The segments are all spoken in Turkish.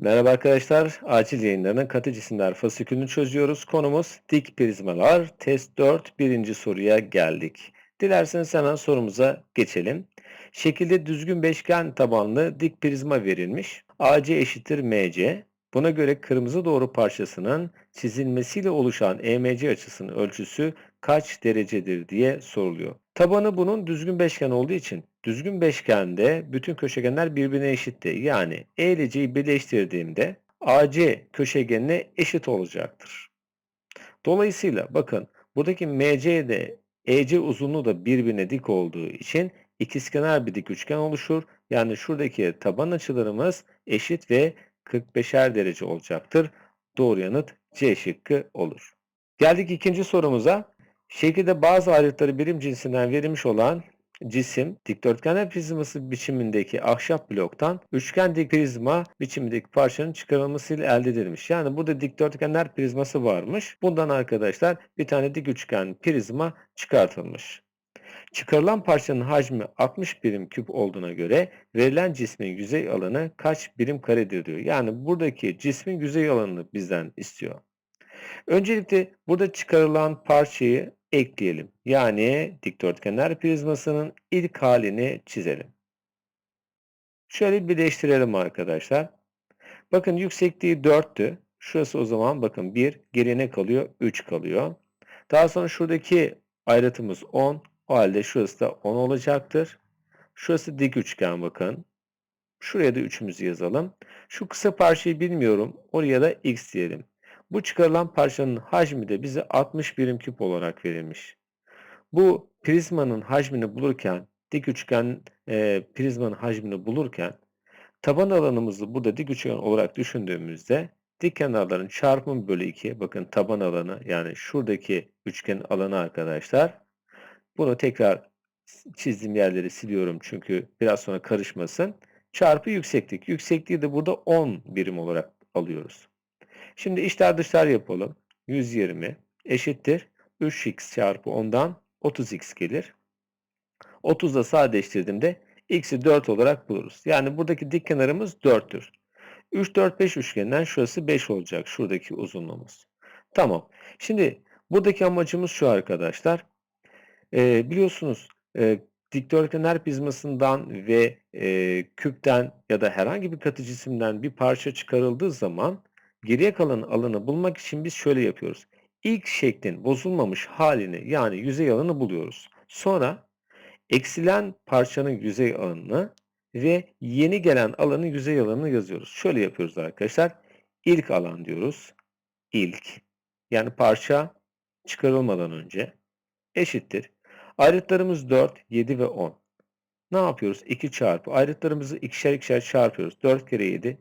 Merhaba arkadaşlar. Acil yayınlarının katı cisimler fasikülünü çözüyoruz. Konumuz dik prizmalar. Test 4 birinci soruya geldik. Dilerseniz hemen sorumuza geçelim. Şekilde düzgün beşgen tabanlı dik prizma verilmiş. AC eşittir MC. Buna göre kırmızı doğru parçasının çizilmesiyle oluşan EMC açısının ölçüsü kaç derecedir diye soruluyor. Tabanı bunun düzgün beşgen olduğu için düzgün beşgende bütün köşegenler birbirine eşitti. Yani E ile C'yi birleştirdiğimde AC köşegenine eşit olacaktır. Dolayısıyla bakın buradaki MC ile EC uzunluğu da birbirine dik olduğu için ikizkenar bir dik üçgen oluşur. Yani şuradaki taban açılarımız eşit ve 45'er derece olacaktır. Doğru yanıt C şıkkı olur. Geldik ikinci sorumuza. Şekilde bazı ayrıtları birim cinsinden verilmiş olan cisim dikdörtgenler prizması biçimindeki ahşap bloktan üçgen dik prizma biçimindeki parçanın çıkarılmasıyla elde edilmiş. Yani burada dikdörtgenler prizması varmış. Bundan arkadaşlar bir tane dik üçgen prizma çıkartılmış. Çıkarılan parçanın hacmi 60 birim küp olduğuna göre verilen cismin yüzey alanı kaç birim karedir diyor. Yani buradaki cismin yüzey alanını bizden istiyor. Öncelikle burada çıkarılan parçayı ekleyelim. Yani dikdörtgenler prizmasının ilk halini çizelim. Şöyle birleştirelim arkadaşlar. Bakın yüksekliği 4'tü. Şurası o zaman bakın 1, geriye kalıyor? 3 kalıyor. Daha sonra şuradaki ayrıtımız 10. O halde şurası da 10 olacaktır. Şurası dik üçgen bakın. Şuraya da 3'ümüzü yazalım. Şu kısa parçayı bilmiyorum. Oraya da x diyelim. Bu çıkarılan parçanın hacmi de bize 60 birim küp olarak verilmiş. Bu prizmanın hacmini bulurken, dik üçgen e, prizmanın hacmini bulurken taban alanımızı burada dik üçgen olarak düşündüğümüzde dik kenarların çarpımı bölü 2 bakın taban alanı yani şuradaki üçgen alanı arkadaşlar. Bunu tekrar çizdiğim yerleri siliyorum çünkü biraz sonra karışmasın. Çarpı yükseklik. Yüksekliği de burada 10 birim olarak alıyoruz. Şimdi içler dışlar yapalım. 120 eşittir 3x çarpı 10'dan 30x gelir. 30'da sadeleştirdiğimde x'i 4 olarak buluruz. Yani buradaki dik kenarımız 4'tür. 3, 4, 5 üçgeninden şurası 5 olacak. Şuradaki uzunluğumuz. Tamam. Şimdi buradaki amacımız şu arkadaşlar. Ee, biliyorsunuz e, dikdörtgenler prizmasından ve e, küpten ya da herhangi bir katı cisimden bir parça çıkarıldığı zaman geriye kalan alanı bulmak için biz şöyle yapıyoruz. İlk şeklin bozulmamış halini yani yüzey alanı buluyoruz. Sonra eksilen parçanın yüzey alanını ve yeni gelen alanın yüzey alanını yazıyoruz. Şöyle yapıyoruz arkadaşlar. İlk alan diyoruz. İlk yani parça çıkarılmadan önce eşittir. Ayrıtlarımız 4, 7 ve 10. Ne yapıyoruz? 2 çarpı. Ayrıtlarımızı ikişer ikişer çarpıyoruz. 4 kere 7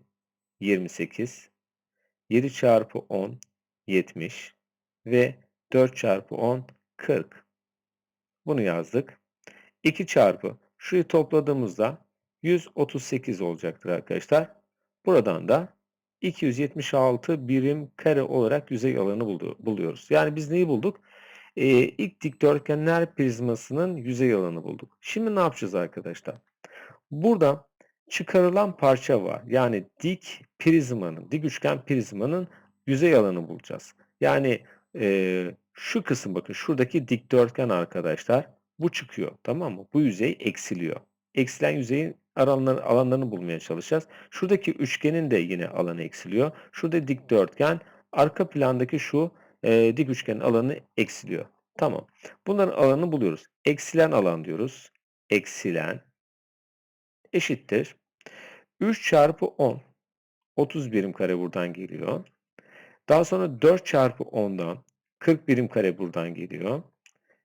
28. 7 çarpı 10 70 ve 4 çarpı 10 40. Bunu yazdık. 2 çarpı şurayı topladığımızda 138 olacaktır arkadaşlar. Buradan da 276 birim kare olarak yüzey alanı buluyoruz. Yani biz neyi bulduk? Ee, ilk dikdörtgenler prizmasının yüzey alanı bulduk. Şimdi ne yapacağız arkadaşlar? Burada çıkarılan parça var. Yani dik prizmanın, dik üçgen prizmanın yüzey alanı bulacağız. Yani e, şu kısım bakın şuradaki dikdörtgen arkadaşlar bu çıkıyor tamam mı? Bu yüzey eksiliyor. Eksilen yüzeyin alanları, alanlarını bulmaya çalışacağız. Şuradaki üçgenin de yine alanı eksiliyor. Şurada dikdörtgen arka plandaki şu e, dik üçgenin alanı eksiliyor. Tamam. Bunların alanını buluyoruz. Eksilen alan diyoruz. Eksilen eşittir. 3 çarpı 10. 30 birim kare buradan geliyor. Daha sonra 4 çarpı 10'dan 40 birim kare buradan geliyor.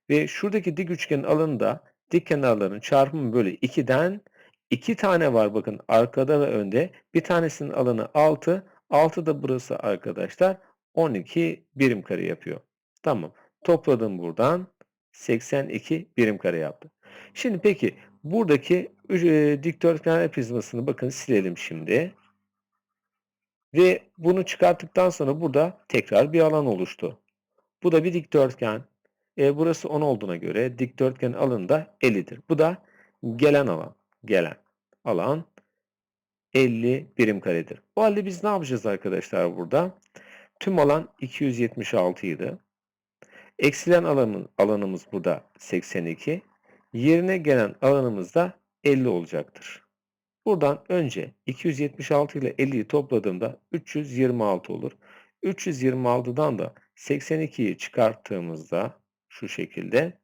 Ve şuradaki dik üçgenin alanında dik kenarların çarpımı bölü 2'den 2 tane var bakın arkada ve önde. Bir tanesinin alanı 6. 6 da burası arkadaşlar 12 birim kare yapıyor. Tamam. Topladım buradan 82 birim kare yaptı. Şimdi peki buradaki e, dikdörtgen prizmasını bakın silelim şimdi. Ve bunu çıkarttıktan sonra burada tekrar bir alan oluştu. Bu da bir dikdörtgen. E, burası 10 olduğuna göre dikdörtgen alanı da 50'dir. Bu da gelen alan. Gelen alan 50 birim karedir. O halde biz ne yapacağız arkadaşlar burada? Tüm alan 276 idi. Eksilen alanın, alanımız burada 82. Yerine gelen alanımız da 50 olacaktır. Buradan önce 276 ile 50'yi topladığımda 326 olur. 326'dan da 82'yi çıkarttığımızda şu şekilde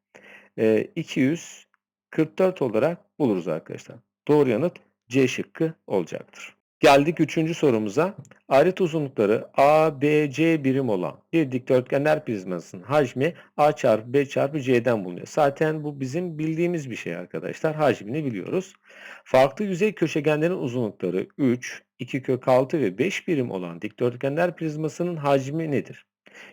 e, 244 olarak buluruz arkadaşlar. Doğru yanıt C şıkkı olacaktır. Geldik üçüncü sorumuza. Ayrıt uzunlukları A, B, C birim olan bir dikdörtgenler prizmasının hacmi A çarpı B çarpı C'den bulunuyor. Zaten bu bizim bildiğimiz bir şey arkadaşlar. Hacmini biliyoruz. Farklı yüzey köşegenlerin uzunlukları 3, 2 kök 6 ve 5 birim olan dikdörtgenler prizmasının hacmi nedir?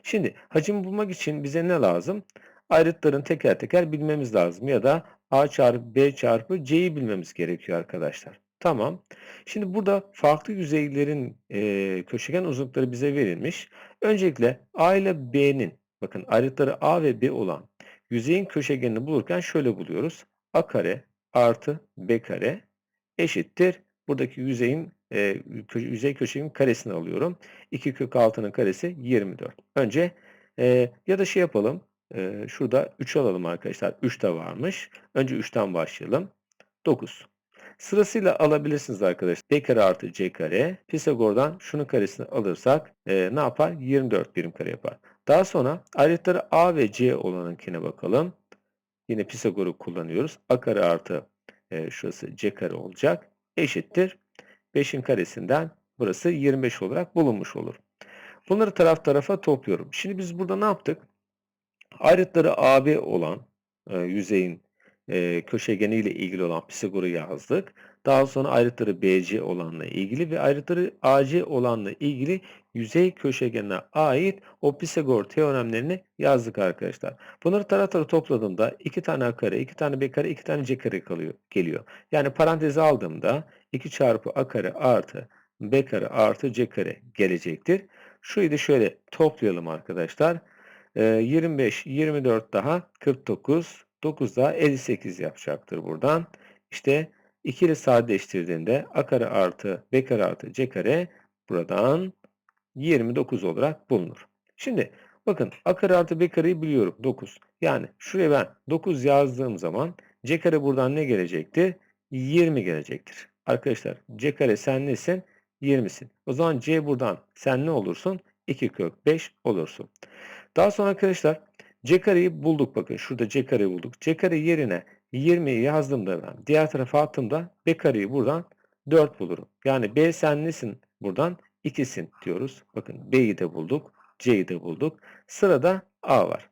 Şimdi hacmi bulmak için bize ne lazım? Ayrıtların teker teker bilmemiz lazım ya da A çarpı B çarpı C'yi bilmemiz gerekiyor arkadaşlar. Tamam. Şimdi burada farklı yüzeylerin e, köşegen uzunlukları bize verilmiş. Öncelikle A ile B'nin bakın ayrıtları A ve B olan yüzeyin köşegenini bulurken şöyle buluyoruz. A kare artı B kare eşittir. Buradaki yüzeyin e, kö yüzey köşegenin karesini alıyorum. 2 kök 6'nın karesi 24. Önce e, ya da şey yapalım. E, şurada 3 alalım arkadaşlar. 3 de varmış. Önce 3'ten başlayalım. 9. Sırasıyla alabilirsiniz arkadaşlar. B kare artı C kare. Pisagor'dan şunun karesini alırsak e, ne yapar? 24 birim kare yapar. Daha sonra ayrıtları A ve C olanınkine bakalım. Yine Pisagor'u kullanıyoruz. A kare artı e, şurası C kare olacak. Eşittir. 5'in karesinden burası 25 olarak bulunmuş olur. Bunları taraf tarafa topluyorum. Şimdi biz burada ne yaptık? Ayrıtları AB olan e, yüzeyin e, köşegeniyle ilgili olan Pisagor'u yazdık. Daha sonra ayrıtları BC olanla ilgili ve ayrıtları AC olanla ilgili yüzey köşegenine ait o Pisagor teoremlerini yazdık arkadaşlar. Bunları taraf tarafa topladığımda 2 tane A kare, 2 tane B kare, 2 tane C kare kalıyor, geliyor. Yani parantezi aldığımda 2 çarpı A kare artı B kare artı C kare gelecektir. Şurayı da şöyle toplayalım arkadaşlar. 25, 24 daha 49, 9 daha 58 yapacaktır buradan. İşte 2 ile sadeleştirdiğinde a kare artı b kare artı c kare buradan 29 olarak bulunur. Şimdi bakın a kare artı b kareyi biliyorum 9. Yani şuraya ben 9 yazdığım zaman c kare buradan ne gelecektir? 20 gelecektir. Arkadaşlar c kare sen nesin? 20'sin. O zaman c buradan sen ne olursun? 2 kök 5 olursun. Daha sonra arkadaşlar c kareyi bulduk bakın. Şurada c kareyi bulduk. c kare yerine 20'yi yazdığımda ben diğer tarafa attığımda b kareyi buradan 4 bulurum. Yani b sen nesin buradan? 2'sin diyoruz. Bakın b'yi de bulduk. c'yi de bulduk. Sırada a var.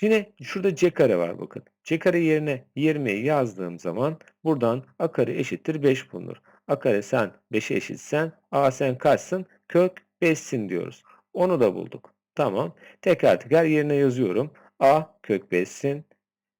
Yine şurada c kare var bakın. c kare yerine 20'yi yazdığım zaman buradan a kare eşittir 5 bulunur. a kare sen 5'e eşitsen a sen kaçsın? Kök 5'sin diyoruz. Onu da bulduk. Tamam. Teker teker yerine yazıyorum. A kök 5'sin.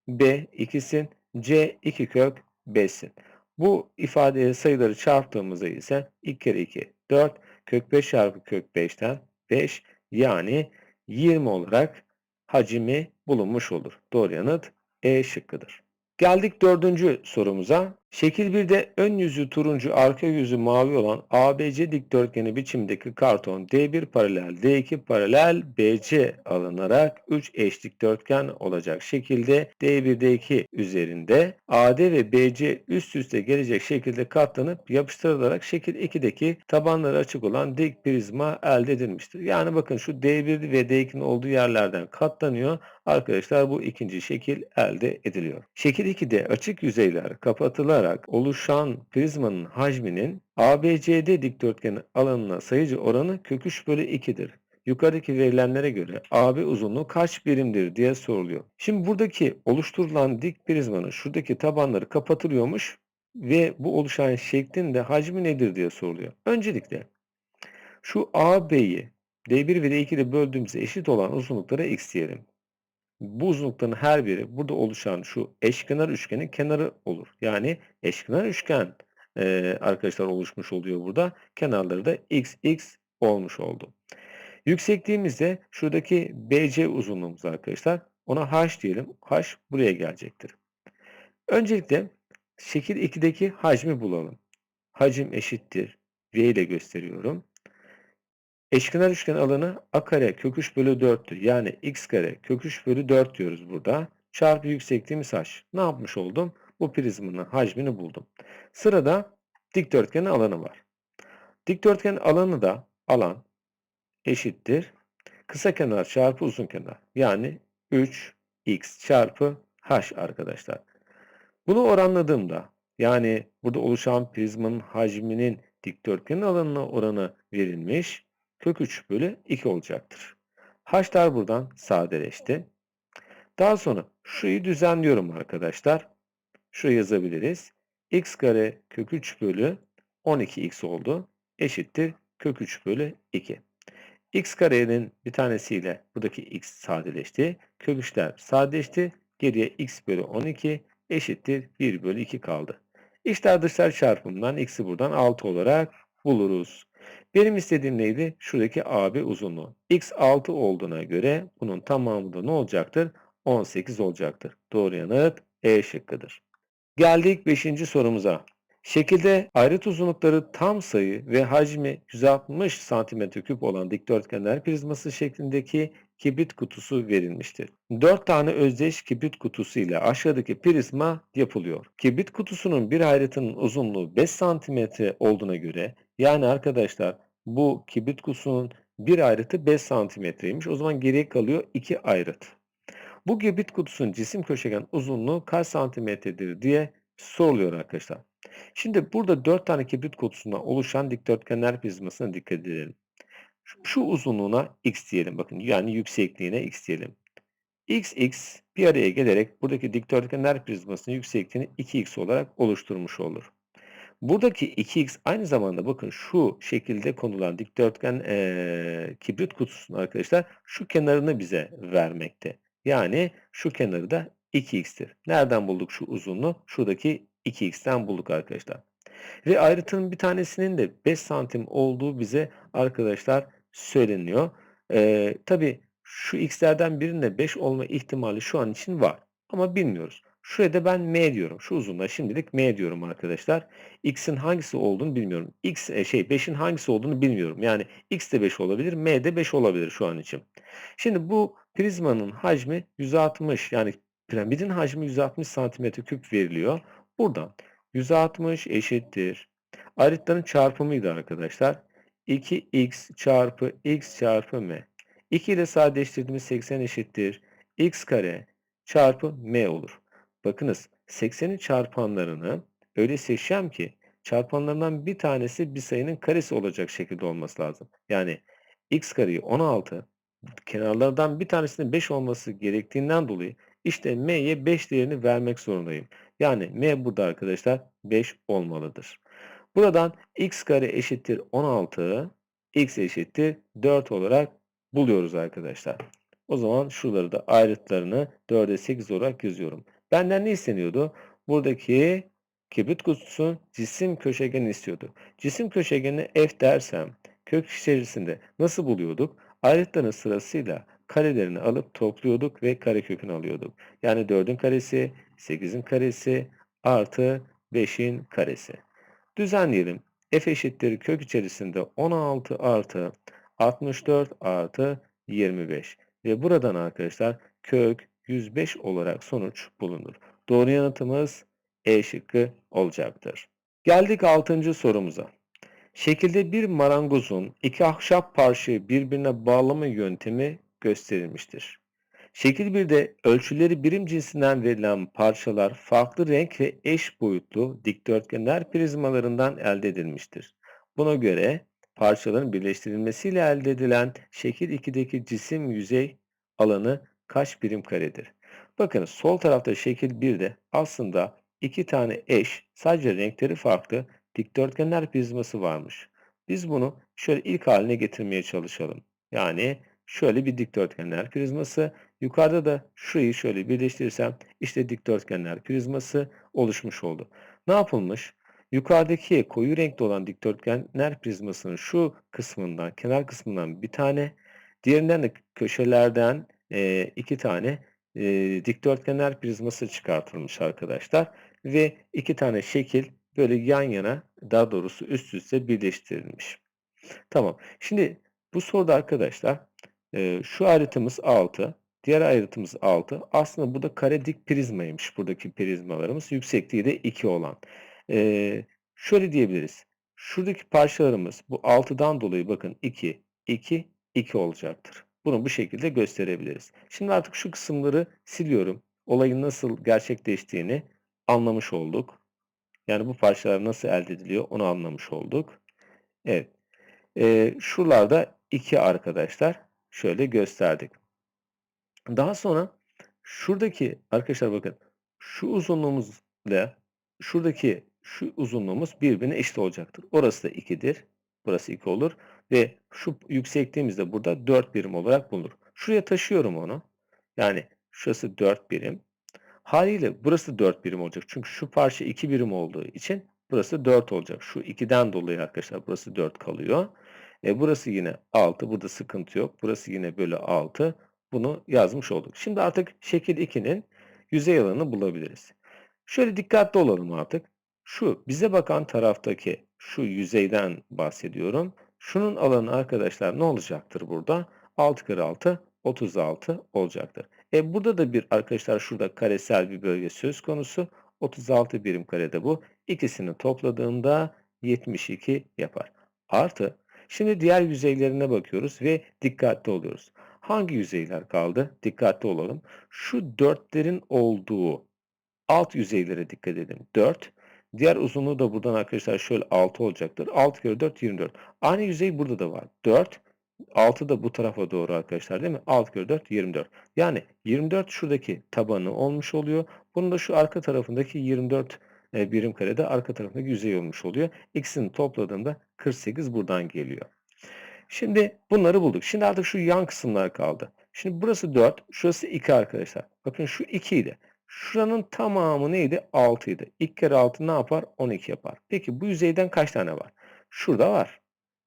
B 2'sin. C 2 kök 5'sin. Bu ifadeye sayıları çarptığımızda ise 2 kere 2 4 kök 5 çarpı kök 5'ten 5 yani 20 olarak hacmi bulunmuş olur. Doğru yanıt E şıkkıdır. Geldik dördüncü sorumuza. Şekil 1'de ön yüzü turuncu, arka yüzü mavi olan ABC dikdörtgeni biçimdeki karton D1 paralel, D2 paralel BC alınarak 3 eş dikdörtgen olacak şekilde D1, D2 üzerinde AD ve BC üst üste gelecek şekilde katlanıp yapıştırılarak şekil 2'deki tabanları açık olan dik prizma elde edilmiştir. Yani bakın şu D1 ve D2'nin olduğu yerlerden katlanıyor. Arkadaşlar bu ikinci şekil elde ediliyor. Şekil 2'de açık yüzeyler kapatılarak oluşan prizmanın hacminin ABCD dikdörtgeni alanına sayıcı oranı kök 3 bölü 2'dir. Yukarıdaki verilenlere göre AB uzunluğu kaç birimdir diye soruluyor. Şimdi buradaki oluşturulan dik prizmanın şuradaki tabanları kapatılıyormuş ve bu oluşan şeklin de hacmi nedir diye soruluyor. Öncelikle şu AB'yi D1 ve D2'de böldüğümüzde eşit olan uzunluklara x diyelim. Bu uzunlukların her biri burada oluşan şu eşkenar üçgenin kenarı olur. Yani eşkenar üçgen e, arkadaşlar oluşmuş oluyor burada. Kenarları da x x olmuş oldu. Yüksekliğimizde şuradaki BC uzunluğumuz arkadaşlar. Ona h diyelim. h buraya gelecektir. Öncelikle şekil 2'deki hacmi bulalım. hacim eşittir V ile gösteriyorum. Eşkenar üçgen alanı a kare kök 3 bölü 4'tür. Yani x kare kök 3 bölü 4 diyoruz burada. Çarpı yüksekliğimiz h. Ne yapmış oldum? Bu prizmanın hacmini buldum. Sırada dikdörtgenin alanı var. Dikdörtgenin alanı da alan eşittir. Kısa kenar çarpı uzun kenar. Yani 3x çarpı h arkadaşlar. Bunu oranladığımda yani burada oluşan prizmanın hacminin dikdörtgenin alanına oranı verilmiş. Kök 3 bölü 2 olacaktır. H'lar buradan sadeleşti. Daha sonra şurayı düzenliyorum arkadaşlar. Şuraya yazabiliriz. x kare kök 3 bölü 12x oldu. Eşittir kök 3 bölü 2. x karenin bir tanesiyle buradaki x sadeleşti. Kök 3'ler sadeleşti. Geriye x bölü 12 eşittir 1 bölü 2 kaldı. İçler dışlar çarpımından x'i buradan 6 olarak buluruz. Benim istediğim neydi? Şuradaki AB uzunluğu. X 6 olduğuna göre bunun tamamı da ne olacaktır? 18 olacaktır. Doğru yanıt E şıkkıdır. Geldik 5. sorumuza. Şekilde ayrıt uzunlukları tam sayı ve hacmi 160 cm3 olan dikdörtgenler prizması şeklindeki kibrit kutusu verilmiştir. 4 tane özdeş kibrit kutusu ile aşağıdaki prizma yapılıyor. Kibrit kutusunun bir ayrıtının uzunluğu 5 cm olduğuna göre yani arkadaşlar bu kibrit kutusunun bir ayrıtı 5 santimetreymiş. O zaman geriye kalıyor 2 ayrıt. Bu kibrit kutusunun cisim köşegen uzunluğu kaç santimetredir diye soruluyor arkadaşlar. Şimdi burada 4 tane kibrit kutusundan oluşan dikdörtgenler prizmasına dikkat edelim. Şu uzunluğuna x diyelim bakın yani yüksekliğine x diyelim. x x bir araya gelerek buradaki dikdörtgenler prizmasının yüksekliğini 2x olarak oluşturmuş olur. Buradaki 2x aynı zamanda bakın şu şekilde konulan dikdörtgen e, kibrit kutusunun arkadaşlar şu kenarını bize vermekte. Yani şu kenarı da 2x'tir. Nereden bulduk şu uzunluğu? Şuradaki 2x'ten bulduk arkadaşlar. Ve ayrıtının bir tanesinin de 5 santim olduğu bize arkadaşlar söyleniyor. Ee, Tabi şu x'lerden birinin de 5 olma ihtimali şu an için var. Ama bilmiyoruz. Şuraya da ben m diyorum. Şu uzunluğa şimdilik m diyorum arkadaşlar. x'in hangisi olduğunu bilmiyorum. x e, şey 5'in hangisi olduğunu bilmiyorum. Yani x de 5 olabilir, m de 5 olabilir şu an için. Şimdi bu prizmanın hacmi 160 yani piramidin hacmi 160 santimetre küp veriliyor. Buradan 160 eşittir. Aritlerin çarpımıydı arkadaşlar. 2x çarpı x çarpı m. 2 ile sadeleştirdiğimiz 80 eşittir. x kare çarpı m olur. Bakınız 80'in çarpanlarını öyle seçeceğim ki çarpanlarından bir tanesi bir sayının karesi olacak şekilde olması lazım. Yani x kareyi 16 kenarlardan bir tanesinin 5 olması gerektiğinden dolayı işte m'ye 5 değerini vermek zorundayım. Yani m burada arkadaşlar 5 olmalıdır. Buradan x kare eşittir 16, x eşittir 4 olarak buluyoruz arkadaşlar. O zaman şuraları da ayrıtlarını 4'e 8 olarak yazıyorum. Benden ne isteniyordu? Buradaki kibrit kutusu cisim köşegeni istiyordu. Cisim köşegeni f dersem kök içerisinde nasıl buluyorduk? Ayrıtların sırasıyla karelerini alıp topluyorduk ve karekökünü alıyorduk. Yani 4'ün karesi, 8'in karesi artı 5'in karesi. Düzenleyelim. f eşittir kök içerisinde 16 artı 64 artı 25. Ve buradan arkadaşlar kök 105 olarak sonuç bulunur. Doğru yanıtımız E şıkkı olacaktır. Geldik 6. sorumuza. Şekilde bir marangozun iki ahşap parçayı birbirine bağlama yöntemi gösterilmiştir. Şekil 1'de ölçüleri birim cinsinden verilen parçalar farklı renk ve eş boyutlu dikdörtgenler prizmalarından elde edilmiştir. Buna göre parçaların birleştirilmesiyle elde edilen şekil 2'deki cisim yüzey alanı kaç birim karedir? Bakın sol tarafta şekil 1'de aslında iki tane eş sadece renkleri farklı dikdörtgenler prizması varmış. Biz bunu şöyle ilk haline getirmeye çalışalım. Yani şöyle bir dikdörtgenler prizması. Yukarıda da şurayı şöyle birleştirirsem işte dikdörtgenler prizması oluşmuş oldu. Ne yapılmış? Yukarıdaki koyu renkli olan dikdörtgenler prizmasının şu kısmından, kenar kısmından bir tane, diğerinden de köşelerden e, iki tane e, dikdörtgenler prizması çıkartılmış arkadaşlar. Ve iki tane şekil böyle yan yana daha doğrusu üst üste birleştirilmiş. Tamam. Şimdi bu soruda arkadaşlar e, şu ayrıtımız 6, diğer ayrıtımız 6. Aslında burada kare dik prizmaymış buradaki prizmalarımız. Yüksekliği de 2 olan. E, şöyle diyebiliriz. Şuradaki parçalarımız bu 6'dan dolayı bakın 2, 2, 2 olacaktır. Bunu bu şekilde gösterebiliriz. Şimdi artık şu kısımları siliyorum. Olayın nasıl gerçekleştiğini anlamış olduk. Yani bu parçalar nasıl elde ediliyor onu anlamış olduk. Evet. Ee, şuralarda 2 arkadaşlar. Şöyle gösterdik. Daha sonra şuradaki arkadaşlar bakın şu uzunluğumuzla şuradaki şu uzunluğumuz birbirine eşit olacaktır. Orası da 2'dir. Burası 2 olur ve şu yüksekliğimiz de burada 4 birim olarak bulunur. Şuraya taşıyorum onu. Yani şurası 4 birim. Haliyle burası 4 birim olacak. Çünkü şu parça 2 birim olduğu için burası 4 olacak. Şu 2'den dolayı arkadaşlar burası 4 kalıyor. E burası yine 6. Burada sıkıntı yok. Burası yine bölü 6. Bunu yazmış olduk. Şimdi artık şekil 2'nin yüzey alanını bulabiliriz. Şöyle dikkatli olalım artık. Şu bize bakan taraftaki şu yüzeyden bahsediyorum. Şunun alanı arkadaşlar ne olacaktır burada? 6 kere 6 36 olacaktır. E burada da bir arkadaşlar şurada karesel bir bölge söz konusu. 36 birim karede bu. İkisini topladığımda 72 yapar. Artı şimdi diğer yüzeylerine bakıyoruz ve dikkatli oluyoruz. Hangi yüzeyler kaldı? Dikkatli olalım. Şu dörtlerin olduğu alt yüzeylere dikkat edin. 4. Diğer uzunluğu da buradan arkadaşlar şöyle 6 olacaktır. 6 kere 4 24. Aynı yüzey burada da var. 4. 6 da bu tarafa doğru arkadaşlar değil mi? 6 kere 4 24. Yani 24 şuradaki tabanı olmuş oluyor. Bunun da şu arka tarafındaki 24 e, birim karede arka tarafındaki yüzey olmuş oluyor. İkisini topladığımda 48 buradan geliyor. Şimdi bunları bulduk. Şimdi artık şu yan kısımlar kaldı. Şimdi burası 4, şurası 2 arkadaşlar. Bakın şu 2 idi. Şuranın tamamı neydi? 6 idi. 2 kere 6 ne yapar? 12 yapar. Peki bu yüzeyden kaç tane var? Şurada var.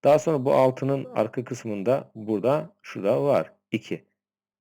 Daha sonra bu 6'nın arka kısmında burada şurada var. 2.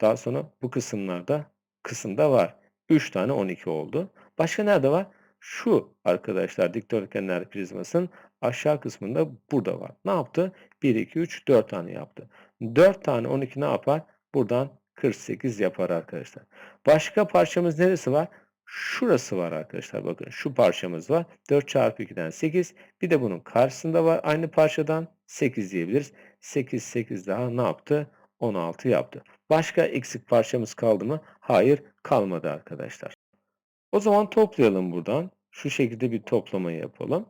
Daha sonra bu kısımlarda kısımda var. 3 tane 12 oldu. Başka nerede var? Şu arkadaşlar dikdörtgenler prizmasının aşağı kısmında burada var. Ne yaptı? 1, 2, 3, 4 tane yaptı. 4 tane 12 ne yapar? Buradan 48 yapar arkadaşlar. Başka parçamız neresi var? Şurası var arkadaşlar. Bakın şu parçamız var. 4 çarpı 2'den 8. Bir de bunun karşısında var. Aynı parçadan 8 diyebiliriz. 8, 8 daha ne yaptı? 16 yaptı. Başka eksik parçamız kaldı mı? Hayır kalmadı arkadaşlar. O zaman toplayalım buradan. Şu şekilde bir toplama yapalım.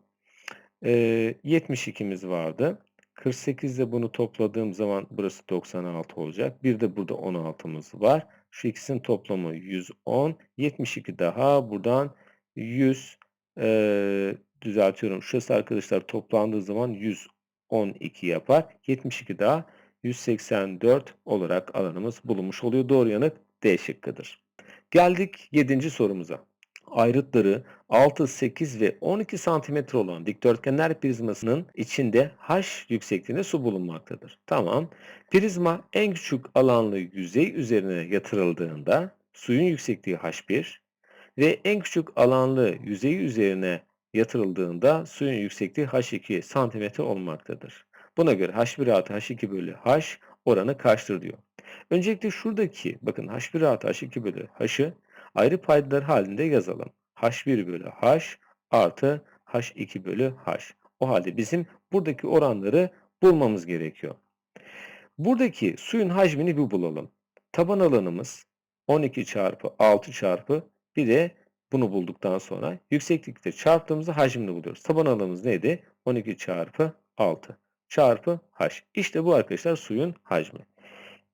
Ee, 72'miz vardı. 48 ile bunu topladığım zaman burası 96 olacak. Bir de burada 16'mız var. Şu ikisinin toplamı 110. 72 daha buradan 100 e, düzeltiyorum. Şurası arkadaşlar toplandığı zaman 112 yapar. 72 daha 184 olarak alanımız bulunmuş oluyor. Doğru yanıt D şıkkıdır. Geldik 7. sorumuza ayrıtları 6, 8 ve 12 cm olan dikdörtgenler prizmasının içinde H yüksekliğinde su bulunmaktadır. Tamam. Prizma en küçük alanlı yüzey üzerine yatırıldığında suyun yüksekliği H1 ve en küçük alanlı yüzey üzerine yatırıldığında suyun yüksekliği H2 cm olmaktadır. Buna göre H1 artı H2 bölü H oranı kaçtır diyor. Öncelikle şuradaki bakın H1 artı H2 bölü H'ı ayrı paydalar halinde yazalım. H1 bölü H artı H2 bölü H. O halde bizim buradaki oranları bulmamız gerekiyor. Buradaki suyun hacmini bir bulalım. Taban alanımız 12 çarpı 6 çarpı bir de bunu bulduktan sonra yükseklikte çarptığımızda hacmini buluyoruz. Taban alanımız neydi? 12 çarpı 6 çarpı h. İşte bu arkadaşlar suyun hacmi.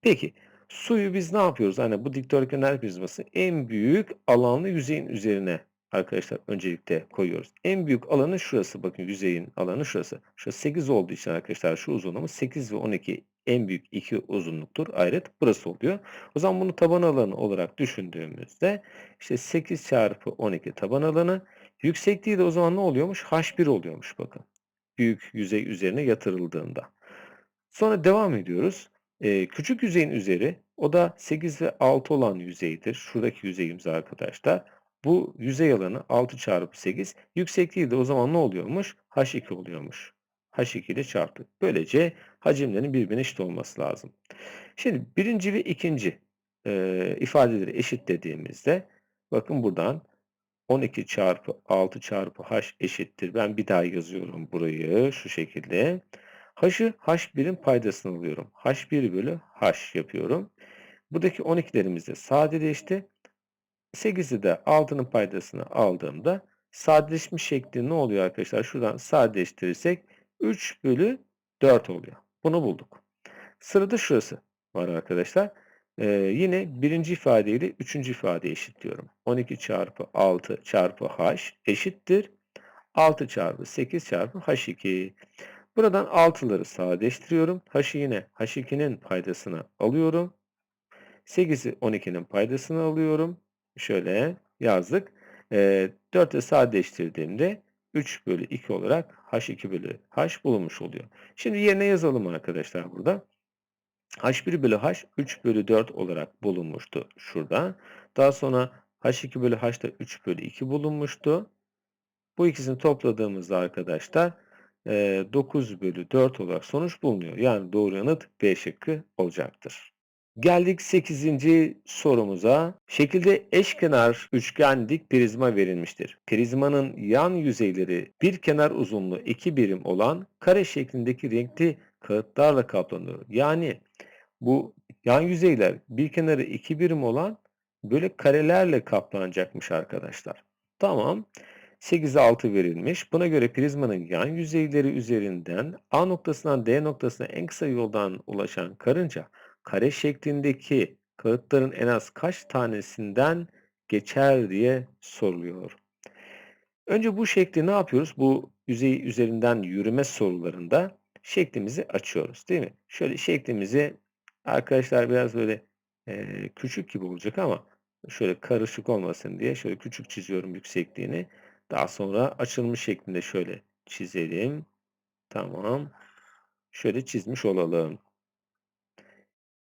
Peki Suyu biz ne yapıyoruz? Hani bu dikdörtgenler prizması en büyük alanlı yüzeyin üzerine arkadaşlar öncelikle koyuyoruz. En büyük alanı şurası. Bakın yüzeyin alanı şurası. Şurası 8 olduğu için arkadaşlar şu uzunluğumuz 8 ve 12 en büyük iki uzunluktur. Ayrıt burası oluyor. O zaman bunu taban alanı olarak düşündüğümüzde işte 8 çarpı 12 taban alanı yüksekliği de o zaman ne oluyormuş? H1 oluyormuş bakın. Büyük yüzey üzerine yatırıldığında. Sonra devam ediyoruz. Küçük yüzeyin üzeri, o da 8 ve 6 olan yüzeydir. Şuradaki yüzeyimiz arkadaşlar. Bu yüzey alanı 6 çarpı 8. Yüksekliği de o zaman ne oluyormuş? H2 oluyormuş. H2 ile çarptık. Böylece hacimlerin birbirine eşit olması lazım. Şimdi birinci ve ikinci e, ifadeleri eşit dediğimizde bakın buradan 12 çarpı 6 çarpı h eşittir. Ben bir daha yazıyorum burayı şu şekilde. H'ı h1'in paydasını alıyorum. h1 bölü h yapıyorum. Buradaki 12'lerimiz de sadeleşti. 8'i de 6'nın paydasını aldığımda sadeleşmiş şekli ne oluyor arkadaşlar? Şuradan sadeleştirirsek 3 bölü 4 oluyor. Bunu bulduk. Sırada şurası var arkadaşlar. Ee, yine birinci ifadeyle üçüncü ifadeyi eşitliyorum. 12 çarpı 6 çarpı h eşittir. 6 çarpı 8 çarpı h2. Buradan 6'ları sadeleştiriyorum. H'ı yine h2'nin paydasını alıyorum. 8'i 12'nin paydasını alıyorum. Şöyle yazdık. E, 4 ile sadeleştirdiğimde 3 bölü 2 olarak h2 bölü h bulunmuş oluyor. Şimdi yerine yazalım arkadaşlar burada. h1 bölü h 3 bölü 4 olarak bulunmuştu şurada. Daha sonra h2 bölü h da 3 bölü 2 bulunmuştu. Bu ikisini topladığımızda arkadaşlar 9 bölü 4 olarak sonuç bulunuyor. Yani doğru yanıt B şıkkı olacaktır. Geldik 8. sorumuza. Şekilde eşkenar üçgen dik prizma verilmiştir. Prizmanın yan yüzeyleri bir kenar uzunluğu 2 birim olan kare şeklindeki renkli kağıtlarla kaplanıyor. Yani bu yan yüzeyler bir kenarı 2 birim olan böyle karelerle kaplanacakmış arkadaşlar. Tamam. 8'e 6 verilmiş. Buna göre prizmanın yan yüzeyleri üzerinden A noktasından D noktasına en kısa yoldan ulaşan karınca kare şeklindeki kağıtların en az kaç tanesinden geçer diye soruluyor. Önce bu şekli ne yapıyoruz? Bu yüzey üzerinden yürüme sorularında şeklimizi açıyoruz değil mi? Şöyle şeklimizi arkadaşlar biraz böyle e, küçük gibi olacak ama şöyle karışık olmasın diye şöyle küçük çiziyorum yüksekliğini. Daha sonra açılmış şeklinde şöyle çizelim. Tamam. Şöyle çizmiş olalım.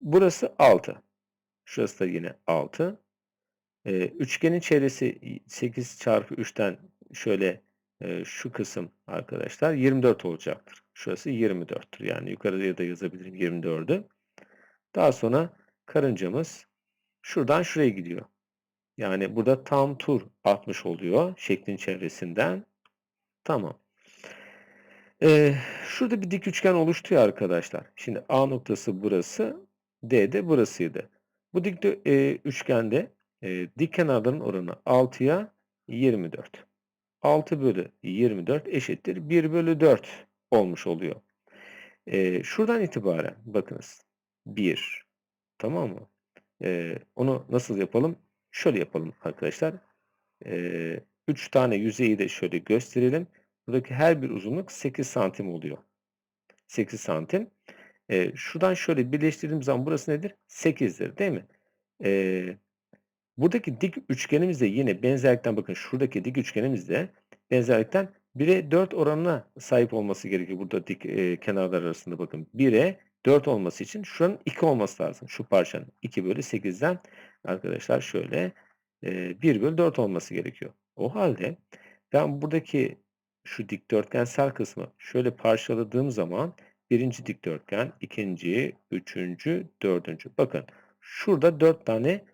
Burası 6. Şurası da yine 6. Ee, üçgenin çevresi 8 çarpı 3'ten şöyle e, şu kısım arkadaşlar 24 olacaktır. Şurası 24'tür. Yani yukarıya da yazabilirim 24'ü. Daha sonra karıncamız şuradan şuraya gidiyor. Yani burada tam tur atmış oluyor şeklin çevresinden. Tamam. Ee, şurada bir dik üçgen oluştu ya arkadaşlar. Şimdi A noktası burası. D de burasıydı. Bu dik e, üçgende e, dik kenarların oranı 6'ya 24. 6 bölü 24 eşittir 1 bölü 4 olmuş oluyor. E, şuradan itibaren bakınız 1 tamam mı? E, onu nasıl yapalım? Şöyle yapalım arkadaşlar. 3 tane yüzeyi de şöyle gösterelim. Buradaki her bir uzunluk 8 santim oluyor. 8 santim. E, şuradan şöyle birleştirdiğim zaman burası nedir? 8'dir değil mi? E, buradaki dik üçgenimiz de yine benzerlikten bakın şuradaki dik üçgenimiz de benzerlikten 1'e 4 oranına sahip olması gerekiyor. Burada dik e, kenarlar arasında bakın 1'e 4 olması için şuranın 2 olması lazım. Şu parçanın 2 bölü 8'den arkadaşlar şöyle e, 1 bölü 4 olması gerekiyor. O halde ben buradaki şu dikdörtgensel kısmı şöyle parçaladığım zaman birinci dikdörtgen, ikinci, üçüncü, dördüncü. Bakın şurada dört tane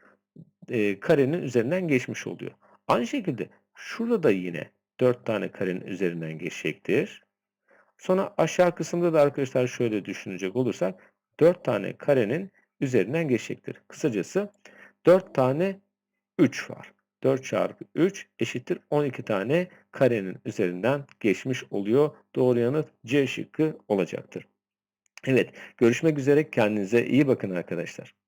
karenin üzerinden geçmiş oluyor. Aynı şekilde şurada da yine dört tane karenin üzerinden geçecektir. Sonra aşağı kısımda da arkadaşlar şöyle düşünecek olursak dört tane karenin üzerinden geçecektir. Kısacası dört tane 3 var. 4 çarpı 3 eşittir 12 tane karenin üzerinden geçmiş oluyor. Doğru yanıt C şıkkı olacaktır. Evet, görüşmek üzere. Kendinize iyi bakın arkadaşlar.